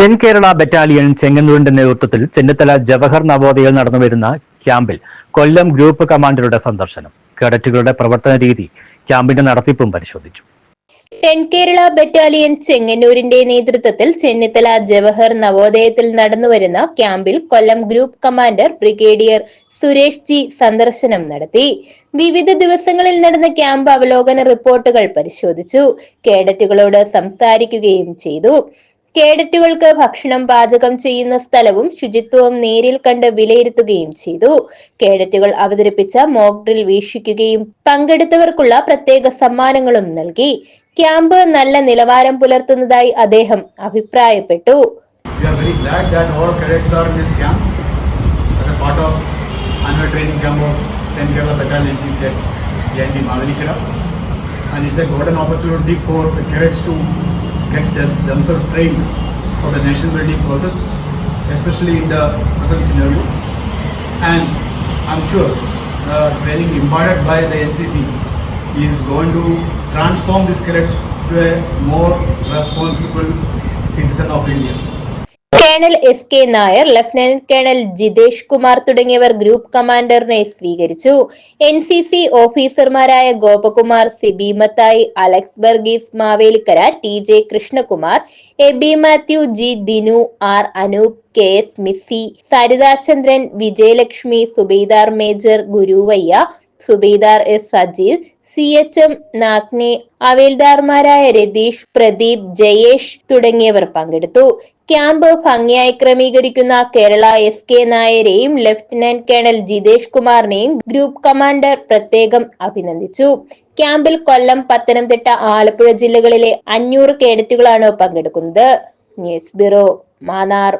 Then Kerala battalion ചെങ്ങന്നൂരിന്റെ നേതൃത്വത്തിൽ ചെന്നിത്തല ജവഹർ നവോദയയിൽ നടന്നുവരുന്ന ക്യാമ്പിൽ കൊല്ലം ഗ്രൂപ്പ് കമാൻഡറുടെ സന്ദർശനം. കേഡറ്റുകളുടെ പ്രവർത്തന രീതി ക്യാമ്പിന്റെ നടത്തിപ്പും പരിശോധിച്ചു. തെൻകേരള ബറ്റാലിയൻ ചെങ്ങന്നൂരിന്റെ നേതൃത്വത്തിൽ ചെന്നിത്തല ജവഹർ നവോദയത്തിൽ നടന്നുവരുന്ന ക്യാമ്പിൽ Kollam group commander brigadier Suresh G സന്ദർശനം നടത്തി. വിവിധ ദിവസങ്ങളിൽ നടന്ന ക്യാമ്പ് അവലോകന റിപ്പോർട്ടുകൾ പരിശോധിച്ചു. കേഡറ്റുകളോട് സംസാരിക്കുകയും ചെയ്തു. കേഡറ്റുകൾക്ക് ഭക്ഷണം പാചകം ചെയ്യുന്ന സ്ഥലവും ശുചിത്വവും നേരിൽ കണ്ട് വിലയിരുത്തുകയും ചെയ്തു കേഡറ്റുകൾ അവതരിപ്പിച്ച മോക്ക് ഡ്രിൽ വീക്ഷിക്കുകയും പങ്കെടുത്തവർക്കുള്ള പ്രത്യേക സമ്മാനങ്ങളും നൽകി ക്യാമ്പ് നല്ല നിലവാരം പുലർത്തുന്നതായി അദ്ദേഹം അഭിപ്രായപ്പെട്ടു. And it's a golden opportunity for cadets to get them- themselves trained for the nation building process, especially in the present scenario. And I'm sure uh, the training imparted by the NCC is going to transform these cadets to a more responsible citizen of India. Colonel S K Nair lieutenant colonel Jitesh Kumar തുടങ്ങിയവർ group കമാൻഡറിനെ സ്വീകരിച്ചു. N C C ഓഫീസർമാരായ Gopakumar Sibi Mathai Alex Varghese Mavelikkara T J Krishnakumar A B Mathew G Dinu R Anoop K S മിസ്സി Sarithachandran Vijayalakshmi subedar major Guruvayya subedar S Sajeev C H M Nagne അവേൽദാർമാരായ Ratheesh Pradeep Jayesh തുടങ്ങിയവർ പങ്കെടുത്തു. Camp ഭംഗിയായി ക്രമീകരിക്കുന്ന Kerala S K നായരെയും lieutenant colonel Jithesh കുമാറിനെയും group commander പ്രത്യേകം അഭിനന്ദിച്ചു. ക്യാമ്പിൽ കൊല്ലം പത്തനംതിട്ട ആലപ്പുഴ ജില്ലകളിലെ അഞ്ഞൂറ് കേഡറ്റുകളാണ് പങ്കെടുക്കുന്നത്. News bureau Mannar.